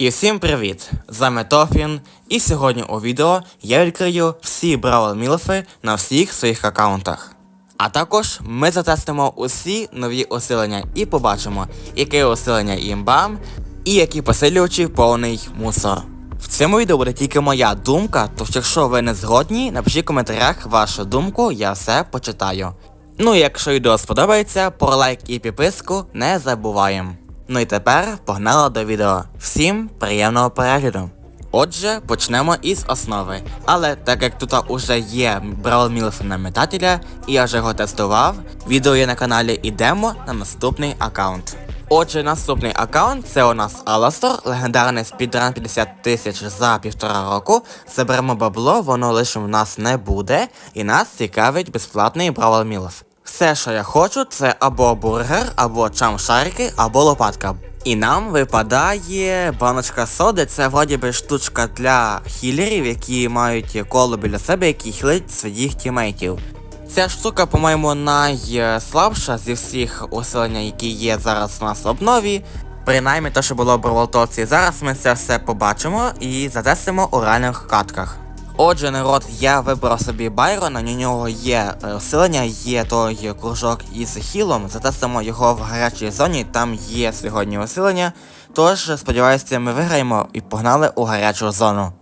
І всім привіт! З вами Тофін, і сьогодні у відео я відкрию всі Бравл Мілфи на всіх своїх аккаунтах. А також ми затестимо усі нові усилення і побачимо, яке усилення імбам і які посилювачі повний мусор. В цьому відео буде тільки моя думка, тож якщо ви не згодні, напишіть в коментарях вашу думку, я все почитаю. Ну і якщо відео сподобається, про лайк і підписку не забуваємо. Ну і тепер погнали до відео. Всім приємного перегляду. Отже, почнемо із основи. Але так як тут уже є Brawl Milf на метателя, і я вже його тестував, відео є на каналі ідемо на наступний аккаунт. Отже, наступний аккаунт це у нас Аластор, легендарний спідран 50 тисяч за півтора року. Заберемо бабло, воно лише в нас не буде, і нас цікавить безплатний Бравл Мілф. Все, що я хочу, це або бургер, або чамшарики, або лопатка. І нам випадає баночка соди, це вроді би штучка для хілерів, які мають коло біля себе, які хілить своїх тімейтів. Ця штука, по-моєму, найслабша зі всіх усилення, які є зараз у нас в обнові. Принаймні те, що було в Бравлтоці. Зараз ми це все побачимо і затестимо у реальних катках. Отже, народ, я вибрав собі Байрона, на нього є е, усилення, є той кружок із хілом. Затестимо його в гарячій зоні, там є сьогодні усилення. Тож, сподіваюся, ми виграємо і погнали у гарячу зону.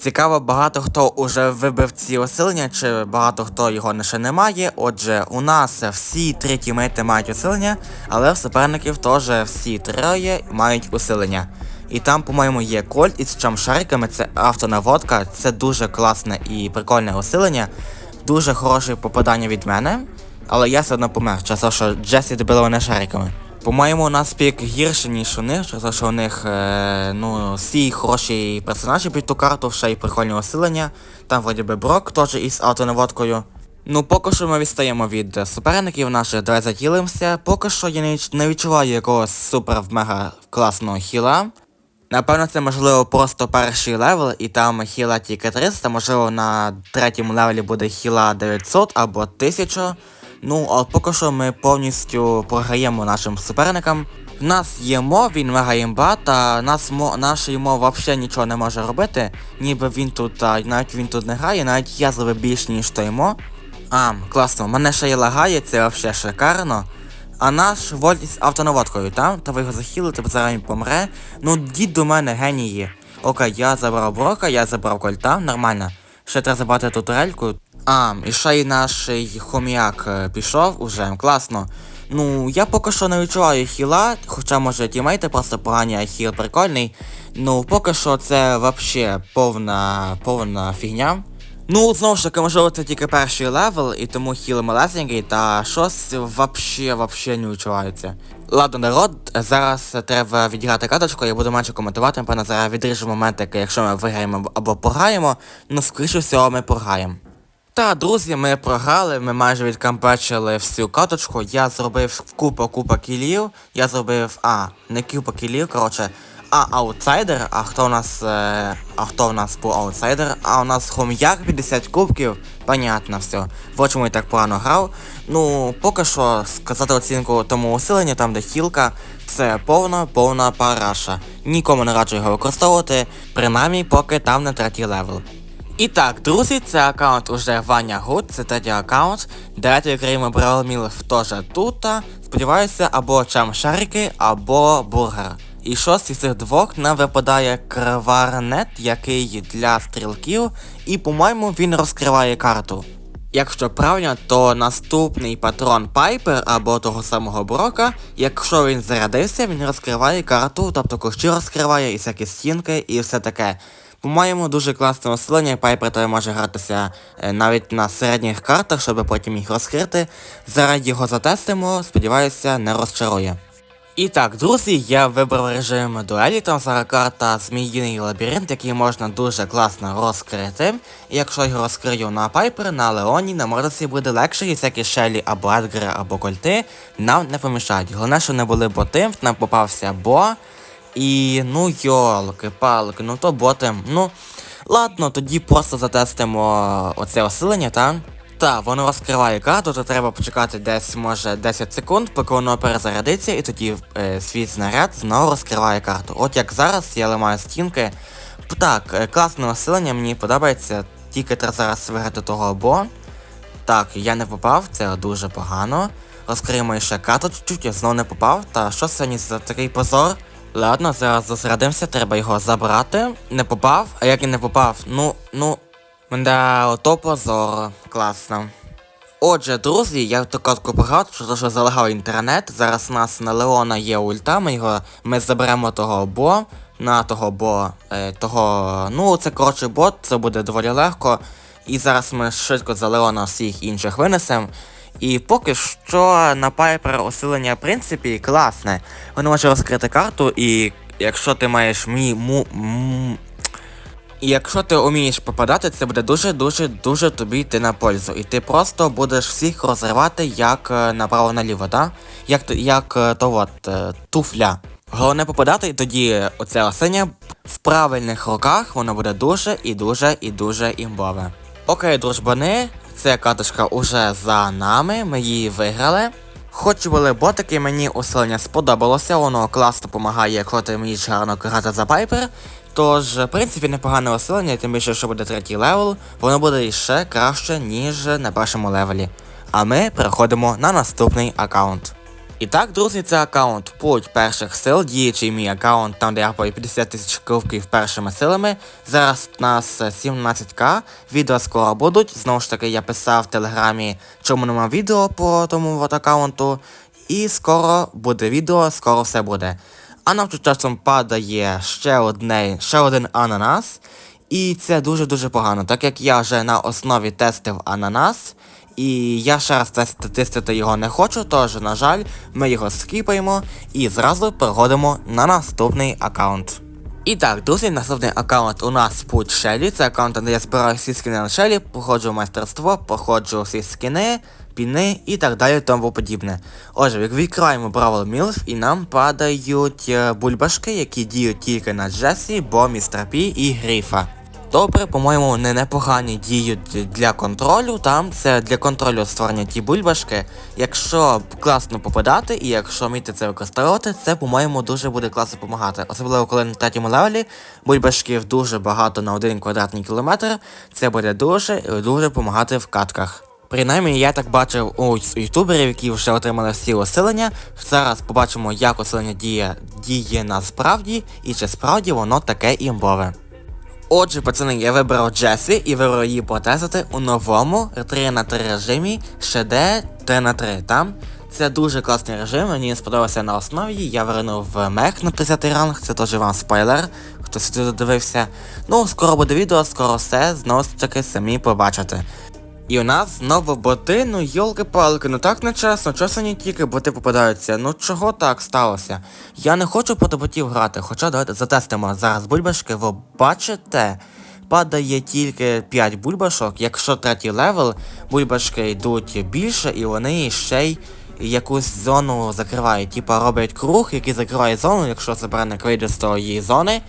Цікаво, багато хто уже вибив ці усилення, чи багато хто його ще не має. Отже, у нас всі три тімейти мають усилення, але в суперників теж всі троє мають усилення. І там, по-моєму, є кольт із чамшариками, це автонаводка, це дуже класне і прикольне усилення, дуже хороше попадання від мене. Але я все одно помер, через що Джесі добили мене шариками. По-моєму, у нас пік гірше, ніж у них, через що у них е, ну, всі хороші персонажі під ту карту, ще й прикольні усилення. Там вроді би Брок теж із автонаводкою. Ну, поки що ми відстаємо від суперників наших, давай затілимося. Поки що я не, відчуваю якогось супер мега класного хіла. Напевно, це можливо просто перший левел, і там хіла тільки 300, можливо на третьому левелі буде хіла 900 або 1000. Ну, а поки що ми повністю програємо нашим суперникам. В нас є мо, він мега імба, та нас мо, наш мо взагалі нічого не може робити. Ніби він тут, а, навіть він тут не грає, навіть я зробив більше, ніж той мо. А, класно, мене ще й лагає, це взагалі шикарно. А наш вольт із автонаводкою, там? Та ви його захилите, бо зараз він помре. Ну, дід до мене генії. Окей, я забрав брока, я забрав кольта, нормально. Ще треба забрати ту турельку. А, і ще й наш хом'як е, пішов уже, класно. Ну, я поки що не відчуваю хіла, хоча може тімейти просто погані, а хіл прикольний. Ну, поки що це вообще повна повна фігня. Ну, знову ж таки, можливо, це тільки перший левел, і тому хіл малесенький, та щось вообще, вообще не відчувається. Ладно, народ, зараз треба відіграти каточку, я буду менше коментувати, напевно, зараз відріжу моменти, якщо ми виграємо або програємо, ну, скоріше всього, ми програємо. Та, друзі, ми програли, ми майже відкампечили всю каточку. Я зробив купа купа кілів. Я зробив. А, не купа кілів, коротше. А аутсайдер, а хто у нас. Е, а хто у нас був аутсайдер? А у нас хом'як 50 кубків. Понятно, все. В чому я так погано грав. Ну, поки що сказати оцінку тому усиленню, там де хілка, це повна повна параша. Нікому не раджу його використовувати, принаймні поки там не третій левел. І так, друзі, це аккаунт уже Ваня Гуд, це третій аккаунт. Давайте відкриємо Brawl Мілф теж тут. Сподіваюся, або чам шарики, або бургер. І що з цих двох нам випадає криварнет, який для стрілків, і, по-моєму, він розкриває карту. Якщо правильно, то наступний патрон Пайпер або того самого Брока, якщо він зарядився, він розкриває карту, тобто кущі розкриває і всякі стінки і все таке. По-моєму, дуже класне оселення, Пайпер той може гратися е, навіть на середніх картах, щоб потім їх розкрити. Зараз його затестимо, сподіваюся, не розчарує. І так, друзі, я вибрав режим дуелі, там зараз карта Зміїний лабіринт, який можна дуже класно розкрити. І якщо його розкрию на Пайпер, на Леоні, на Мордосі буде легше, і всякі шелі або Едгери, або кольти нам не помішають. Головне, що не були боти, нам попався бо. І ну йолки-палки, ну то боти. Ну, ладно, тоді просто затестимо оце осилення, та? Так, воно розкриває карту, то треба почекати десь, може, 10 секунд, поки воно перезарядиться, і тоді е, свій снаряд знову розкриває карту. От як зараз я ламаю стінки. Так, е, класне населення, мені подобається. Тільки треба зараз виграти того обо. Так, я не попав, це дуже погано. Розкриємо ще карту чуть-чуть, я знову не попав. Та що сьогодні за такий позор? Ладно, зараз зосередимося, треба його забрати. Не попав, а як і не попав, ну, ну. Да, ото позор. Класно. Отже, друзі, я катку пограв, що що залагав інтернет. Зараз у нас на Леона є ульта, ми його ми заберемо того бо. На того бо. Е, того. Ну, це коротше бот, це буде доволі легко. І зараз ми швидко за Леона всіх інших винесемо. І поки що на Пайпер осилення, в принципі, класне. Воно може розкрити карту, і якщо ти маєш мі му. І якщо ти вмієш попадати, це буде дуже-дуже дуже тобі йти на пользу. І ти просто будеш всіх розривати як е, направо-наліво, да? Як, як е, то от, е, туфля. Головне попадати, і тоді оце осення в правильних руках воно буде дуже і дуже і дуже імбове. Окей, дружбани, ця каточка уже за нами, ми її виграли. Хоч були ботики, мені усилення сподобалося, воно класно допомагає, якщо ти вмієш гарно грати за пайпер. Тож, в принципі, непогане усилення, тим більше, що буде третій левел, воно буде ще краще, ніж на першому левелі. А ми переходимо на наступний аккаунт. І так, друзі, це аккаунт путь перших сил, діючий мій аккаунт, там де я пою 50 тисяч кровків першими силами. Зараз у нас е, 17к, відео скоро будуть. Знову ж таки, я писав в телеграмі, чому нема відео по тому от аккаунту. І скоро буде відео, скоро все буде. А нам часом падає ще одне, ще один ананас. І це дуже-дуже погано, так як я вже на основі тестив ананас. І я ще раз тестити його не хочу, тож, на жаль, ми його скіпаємо і зразу переходимо на наступний аккаунт. І так, друзі, наступний аккаунт у нас Путь Шелі. Це аккаунт, де я збираю всі скини на Шелі, проходжу майстерство, проходжу всі скини, піни і так далі тому подібне. Отже, як відкриваємо Бравл Мілф і нам падають е, бульбашки, які діють тільки на Джесі, Бо, Містер Пі і Гріфа. Добре, по-моєму, вони непогані діють для контролю. Там це для контролю створення ті бульбашки. Якщо класно попадати і якщо вміти це використовувати, це, по-моєму, дуже буде класно допомагати. Особливо коли на третьому левелі бульбашків дуже багато на один квадратний кілометр. Це буде дуже дуже допомагати в катках. Принаймні, я так бачив у ютуберів, які вже отримали всі осилення. Зараз побачимо, як осилення діє, діє насправді, і чи справді воно таке імбове. Отже, пацани, я вибрав Джесі і вибрав її потестити у новому 3 на 3 режимі ще 3 на 3 там. Це дуже класний режим, мені сподобався на основі. Я вернув мех на 30 ранг, це теж вам спойлер, хто сюди додивився. Ну, скоро буде відео, скоро все, знову ж таки самі побачите. І у нас знову боти, ну йолки-палки, ну так нечесно, часом не тільки боти попадаються. Ну чого так сталося? Я не хочу проти ботів грати, хоча давайте затестимо зараз бульбашки, ви бачите? Падає тільки 5 бульбашок, якщо третій левел, бульбашки йдуть більше і вони ще й якусь зону закривають. Типа роблять круг, який закриває зону, якщо суперник вийде з тої зони.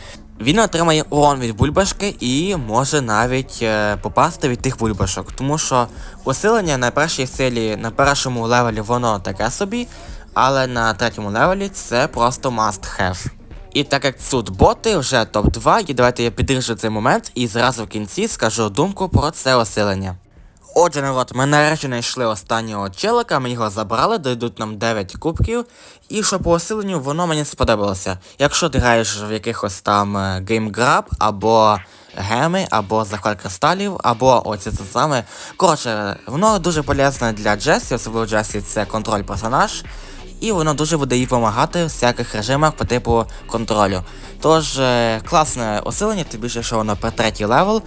Він отримає урон від бульбашки і може навіть е, попасти від тих бульбашок. Тому що усилення на першій силі, на першому левелі воно таке собі, але на третьому левелі це просто must have. І так як тут боти вже топ-2, і давайте я підріжу цей момент і зразу в кінці скажу думку про це осилення. Отже, народ, ми нарешті знайшли останнього челика, ми його забрали, дойдуть нам 9 кубків. І що по осиленню, воно мені сподобалося. Якщо ти граєш в якихось там Grab, або геми, або захват кристалів, або оце це саме. Коротше, воно дуже полезне для Джесі, особливо Джесі це контроль персонаж. І воно дуже буде їй допомагати в всяких режимах по типу контролю. Тож, е, класне осилення, тим більше, що воно per третій левел,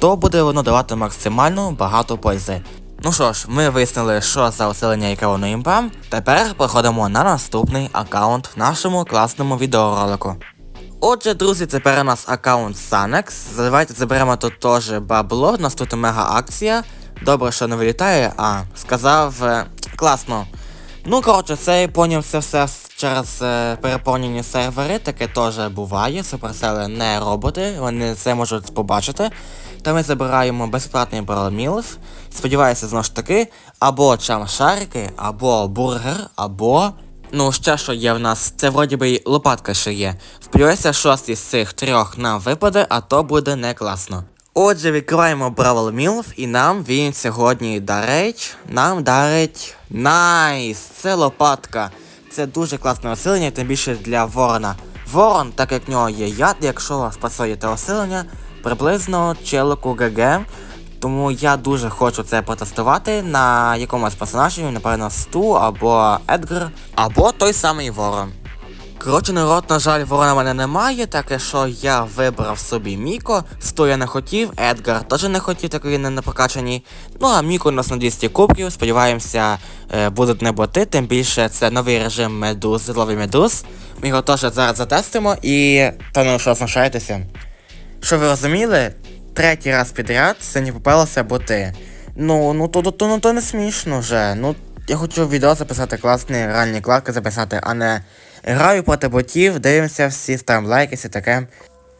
то буде воно давати максимально багато пользи. Ну що ж, ми вияснили, що за усилення, яке воно імпа. Тепер переходимо на наступний аккаунт в нашому класному відеоролику. Отже, друзі, тепер у нас аккаунт Sanex. Давайте заберемо тут теж бабло, у нас тут мега акція. Добре, що не вилітає, а сказав е, класно. Ну, коротше, це я поняв це все через е, переповнені сервери, таке теж буває. Суперсели не роботи, вони це можуть побачити. То ми забираємо безплатний Brawl Мілф. Сподіваюся, знову ж таки, або чам-шарики, або бургер, або. Ну, ще що є в нас, це вроді би й лопатка ще є. Сподіваюся, шостий з цих трьох нам випаде, а то буде не класно. Отже, відкриваємо Бравл Мілф і нам він сьогодні дарить. Нам дарить. Найс! Це лопатка. Це дуже класне осилення, тим більше для ворона. Ворон, так як в нього є яд, якщо вас спасує те осилення, приблизно челику ГГ. Тому я дуже хочу це протестувати на якомусь персонажі, напевно, Сту або Едгар, або той самий Ворон. Коротше, народ, на жаль, ворона в мене немає, так що я вибрав собі Міко, Сту я не хотів, Едгар теж не хотів, так він не прокачаний. Ну а Міко у нас на 200 кубків, сподіваємося, е, будуть не боти, тим більше це новий режим медуз, зловий медуз. Ми його теж зараз затестимо і. Та ну що знушаєтеся? Що ви розуміли? Третій раз підряд сьогодні попалося боти. Ну, ну то, то, то, ну, то не смішно вже. Ну, я хочу відео записати класні, реальні кладки записати, а не граю проти ботів, дивимося всі, ставимо лайки, все таке.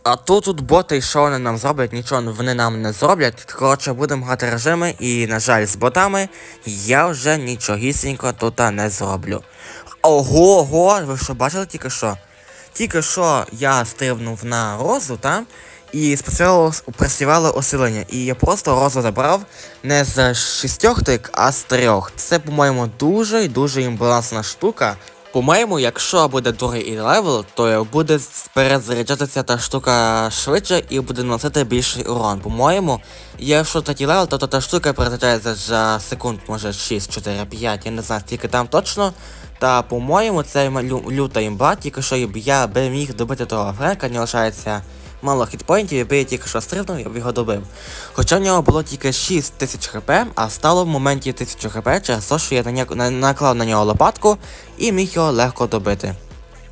А тут тут боти, і що вони нам зроблять, нічого вони нам не зроблять. Коротше, будемо грати режими, і, на жаль, з ботами я вже нічогісінько тут не зроблю. Ого, ого, ви що бачили тільки що? Тільки що я стрибнув на розу, там, і спрацювало, працювало осилення. І я просто розу не з шістьох тик, а з трьох. Це, по-моєму, дуже і дуже імбалансна штука. По-моєму, якщо буде другий левел, то буде перезаряджатися та штука швидше і буде наносити більший урон. По-моєму, якщо третій левел, то та штука перезаряджається за секунд, може 6, 4, 5, я не знаю, скільки там точно. Та по-моєму, це лю- люта імба, тільки що я би міг добити того Френка, не лишається мало хітпоінтів, якби я тільки що стрибнув, я б його добив. Хоча в нього було тільки 6 тисяч хп, а стало в моменті 1000 хп через те, що я на на- наклав на нього лопатку і міг його легко добити.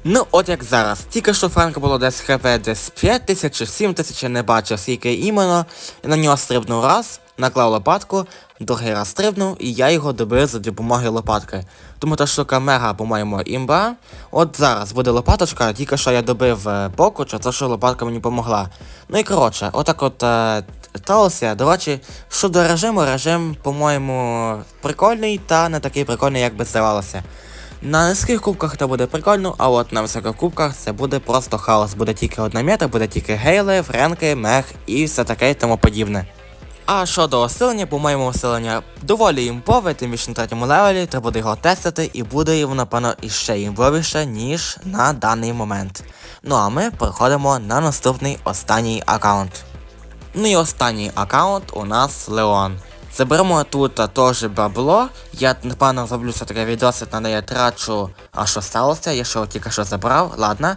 Ну, от як зараз. Тільки що Франка було десь хп десь 5 тисяч чи 7 тисяч, я не бачив скільки іменно. Я на нього стрибнув раз, наклав лопатку, другий раз стрибнув, і я його добив за допомогою лопатки. Тому та штука мега, по-моєму, імба. От зараз буде лопаточка, тільки що я добив боку, чи це що лопатка мені допомогла. Ну і коротше, отак от е, сталося. До речі, щодо режиму, режим, по-моєму, прикольний та не такий прикольний, як би здавалося. На низьких кубках це буде прикольно, а от на високих кубках це буде просто хаос. Буде тільки одна мета, буде тільки гейли, френки, мех і все таке і тому подібне. А щодо осилення, по-моєму, осилення доволі імпове, тим більше на третьому левелі, треба буде його тестити, і буде його, напевно, іще імбовіше, ніж на даний момент. Ну а ми переходимо на наступний останній аккаунт. Ну і останній аккаунт у нас Леон. Заберемо тут теж бабло. Я напевно зроблю все таке відосик, на де я трачу, а що сталося, я що тільки що забрав, ладно.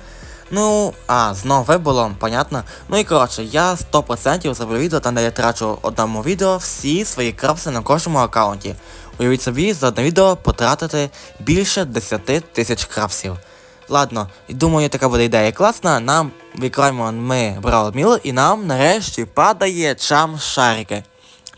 Ну, а, знову вибуло, понятно. Ну і коротше, я 100% зроблю відео, там де я трачу одному відео всі свої крапси на кожному аккаунті. Уявіть собі, за одне відео потратити більше 10 тисяч крапсів. Ладно, думаю, така буде ідея класна. Нам відкриваємо ми Бравл Міл і нам нарешті падає чам шарики.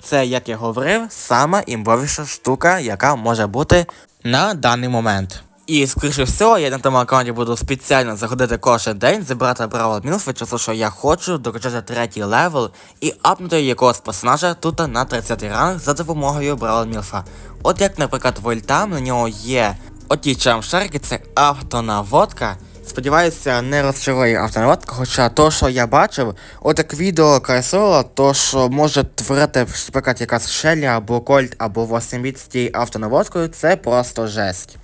Це, як я говорив, сама імбовіша штука, яка може бути на даний момент. І скоріше всього, я на тому аккаунті буду спеціально заходити кожен день, забирати Бравл Мілфи, через те, що я хочу докачати третій левел і апнути якогось персонажа тут на 30 ранг за допомогою Бравл Мілфа. От як, наприклад, Вольтам, на нього є оті чам-шарики, це автонаводка. Сподіваюся, не розчарує автонаводка, хоча то, що я бачив, от як відео Крайсола, то що може творити наприклад, якась Шелі або Кольт або 8 біт з тією автонаводкою, це просто жесть.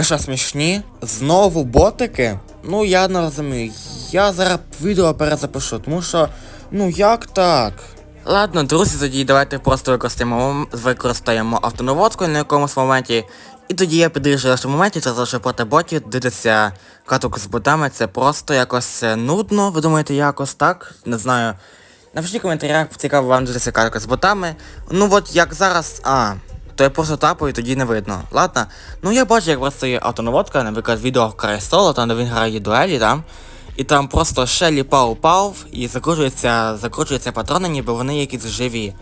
Що смішні? Знову ботики? Ну я не розумію. Я зараз відео перезапишу, тому що. Ну як так? Ладно, друзі, тоді давайте просто використаємо, використаємо автонаводку на якомусь моменті. І тоді я підріжу в моменті, це що проти ботів дивитися каток з ботами, це просто якось е, нудно, ви думаєте, якось так? Не знаю. Напишіть в коментарях, цікаво вам дивитися каток з ботами. Ну от як зараз. А, то я просто тапаю і тоді не видно. Ладно. Ну я бачу, як просто є автонаводка, наприклад, відео Крайстоло, там де він грає дуелі, там. І там просто Шелі пау-пау і закручується, закручуються патрони, ніби вони якісь живі.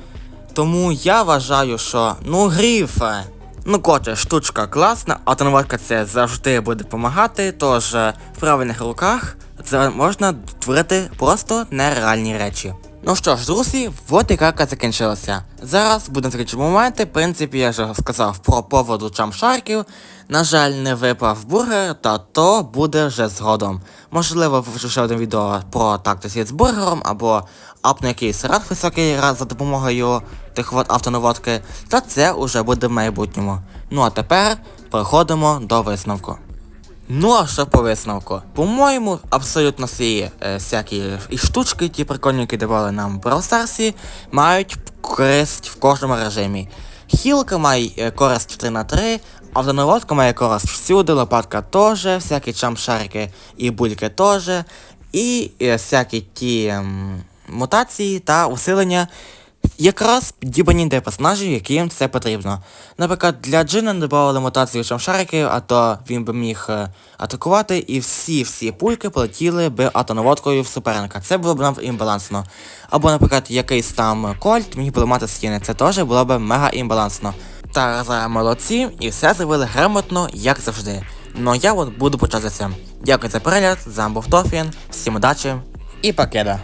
Тому я вважаю, що ну гріфе. Ну коротше, штучка класна, автонаводка це завжди буде допомагати, тож е, в правильних руках це можна творити просто нереальні речі. Ну що ж, друзі, от і карка закінчилася. Зараз будемо закінчити моменти. В принципі, я вже сказав про поводу чамшарків. На жаль, не випав бургер, та то буде вже згодом. Можливо, вивчу ще один відео про тактиці з бургером, або апну якийсь рад високий раз за допомогою тих от автонаводки, та це уже буде в майбутньому. Ну а тепер переходимо до висновку. Ну а що по висновку? По-моєму, абсолютно всі е, всякі і штучки, ті прикольні, які давали нам в Brawl мають користь в кожному режимі. Хілка має е, користь в 3 на 3, автонаводка має користь всюди, лопатка теж, всякі чамшарики і бульки теж, і е, всякі ті ем, мутації та усилення якраз підібрані для персонажів, яким це потрібно. Наприклад, для Джина додавали мутацію шамшариків, а то він би міг е, атакувати, і всі-всі пульки полетіли би атонаводкою в суперника. Це було б нам імбалансно. Або, наприклад, якийсь там кольт міг би ламати стіни. Це теж було б мега імбалансно. Та зараз молодці і все зробили грамотно, як завжди. Ну я от буду почати з. Дякую за перегляд, з був Тофін, всім удачі і покеда.